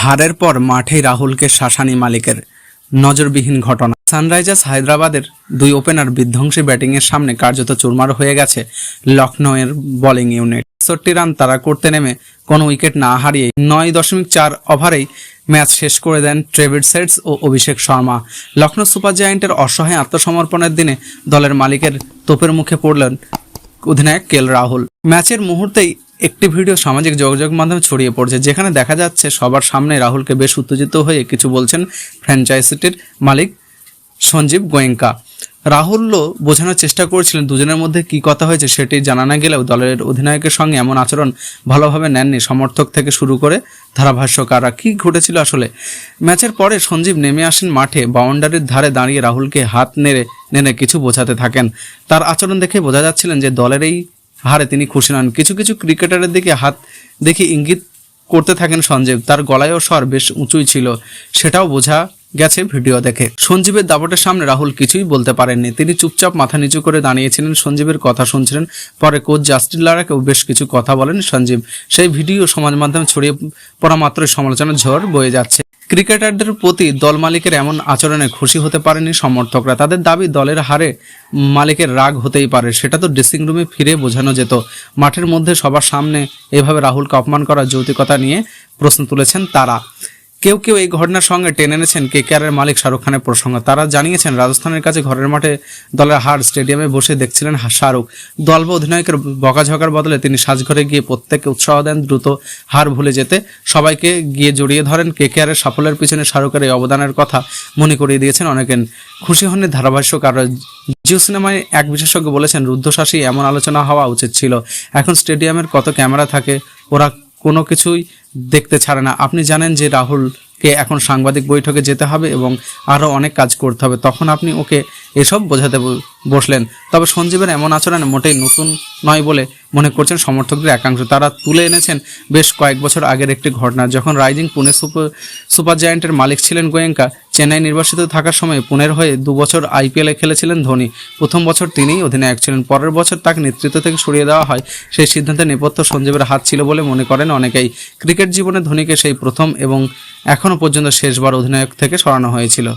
হারের পর মাঠেই রাহুলকে শাসানি মালিকের নজরবিহীন ঘটনা। সানরাইজার্স হায়দ্রাবাদের দুই ওপেনার বিধ্বংসী ব্যাটিংয়ের সামনে কার্যত চুরমার হয়ে গেছে লখনৌয়ের বোলিং ইউনিট। ছেষট্টি রান তারা করতে নেমে কোনো উইকেট না হারিয়ে নয় দশমিক চার ওভারেই ম্যাচ শেষ করে দেন ট্রেভিড সেটস ও অভিষেক শর্মা। লখনৌ সুপার জায়ান্টের অসহায় আত্মসমর্পণের দিনে দলের মালিকের তোপের মুখে পড়লেন অধিনায়ক কেল রাহুল। ম্যাচের মুহূর্তেই একটি ভিডিও সামাজিক যোগাযোগ মাধ্যমে ছড়িয়ে পড়ছে, যেখানে দেখা যাচ্ছে সবার সামনে রাহুলকে বেশ উত্তেজিত হয়ে কিছু বলছেন ফ্র্যাঞ্চাইজিটির মালিক সঞ্জীব গোয়েঙ্কা। রাহুলও বোঝানোর চেষ্টা করেছিলেন দুজনের মধ্যে কি কথা হয়েছে সেটি জানা না গেলেও দলের অধিনায়কের সঙ্গে এমন আচরণ ভালোভাবে নেননি সমর্থক থেকে শুরু করে ধারাভাষ্যকাররা। কি ঘটেছিল আসলে? ম্যাচের পরে সঞ্জীব নেমে আসেন মাঠে, বাউন্ডারির ধারে দাঁড়িয়ে রাহুলকে হাত নেড়ে নেড়ে কিছু বোঝাতে থাকেন। তার আচরণ দেখে বোঝা যাচ্ছিলেন যে দলের এই হারে তিনি খুশি নন। কিছু কিছু ক্রিকেটারের দিকে হাত দেখে ইঙ্গিত করতে থাকেন সঞ্জীব। তার গলায়ও স্বর বেশ উঁচুই ছিল। সেটাও বোঝা গেছে ভিডিও দেখে। সঞ্জীবের দাপটের সামনে রাহুল কিছুই বলতে পারেননি। তিনি চুপচাপ মাথা নিচু করে দাঁড়িয়েছিলেন। সঞ্জীবের কথা শুনছিলেন। পরে কোচ জাস্টিন লারাকেও বেশ কিছু কথা বলেন সঞ্জীব। সেই ভিডিও সমাজ মাধ্যমে ছড়িয়ে পড়া মাত্রই সমালোচনার ঝড় বয়ে যাচ্ছে। ক্রিকেটারদের প্রতি দল মালিকের এমন আচরণে খুশি হতে পারেনি সমর্থকরা। তাদের দাবি, দলের হারে মালিকের রাগ হতেই পারে, সেটা তো ড্রেসিং রুমে ফিরে বোঝানো যেত। মাঠের মধ্যে সবার সামনে এভাবে রাহুলকে অপমান করার যৌতিকতা নিয়ে প্রশ্ন তুলেছেন তারা। কেউ কেউ এই ঘটনার সঙ্গে টেনে এনেছেন কে কেয়ারের মালিক শাহরুখ খানের প্রসঙ্গ। তারা জানিয়েছেন, রাজস্থানের কাছে ঘরের মাঠে দলের হার স্টেডিয়ামে বসে দেখছিলেন শাহরুখ। দলব অধিনায়কের বকাঝকার বদলে তিনি সাজঘরে গিয়ে প্রত্যেককে উৎসাহ দেন দ্রুত হার ভুলে যেতে। সবাইকে গিয়ে জড়িয়ে ধরেন কে কেয়ারের সাফল্যের পিছনে শাহরুখের এই অবদানের কথা মনে করিয়ে দিয়েছেন অনেকে খুশি হননি ধারাভাষ্যকার জিও সিনেমায় এক বিশেষজ্ঞ বলেছেন রুদ্ধশ্বাসী এমন আলোচনা হওয়া উচিত ছিল। এখন স্টেডিয়ামের কত ক্যামেরা থাকে, ওরা কোনো কিছুই দেখতে ছাড়ে না। আপনি জানেন যে রাহুলকে এখন সাংবাদিক বৈঠকে যেতে হবে এবং আরও অনেক কাজ করতে হবে। তখন আপনি ওকে এসব বোঝাতে বসলেন। তবে সঞ্জীবের এমন আচরণ মোটেই নতুন নয় বলে মনে করছেন সমর্থকদের একাংশ। তারা তুলে এনেছেন বেশ কয়েক বছর আগের একটি ঘটনা। যখন রাইজিং পুনে সুপার সুপার জায়ান্টের মালিক ছিলেন গোয়েঙ্কা, চেন্নাই নির্বাসিত থাকার সময় পুনের হয়ে দু বছর আইপিএলে খেলেছিলেন ধোনি। প্রথম বছর তিনিই অধিনায়ক ছিলেন। পরের বছর তাকে নেতৃত্ব থেকে সরিয়ে দেওয়া হয়। সেই সিদ্ধান্তে নেপথ্য সঞ্জীবের হাত ছিল বলে মনে করেন অনেকেই। ক্রিকেট জীবনে ধোনিকে সেই প্রথম এবং এখনও পর্যন্ত শেষবার অধিনায়ক থেকে সরানো হয়েছিল।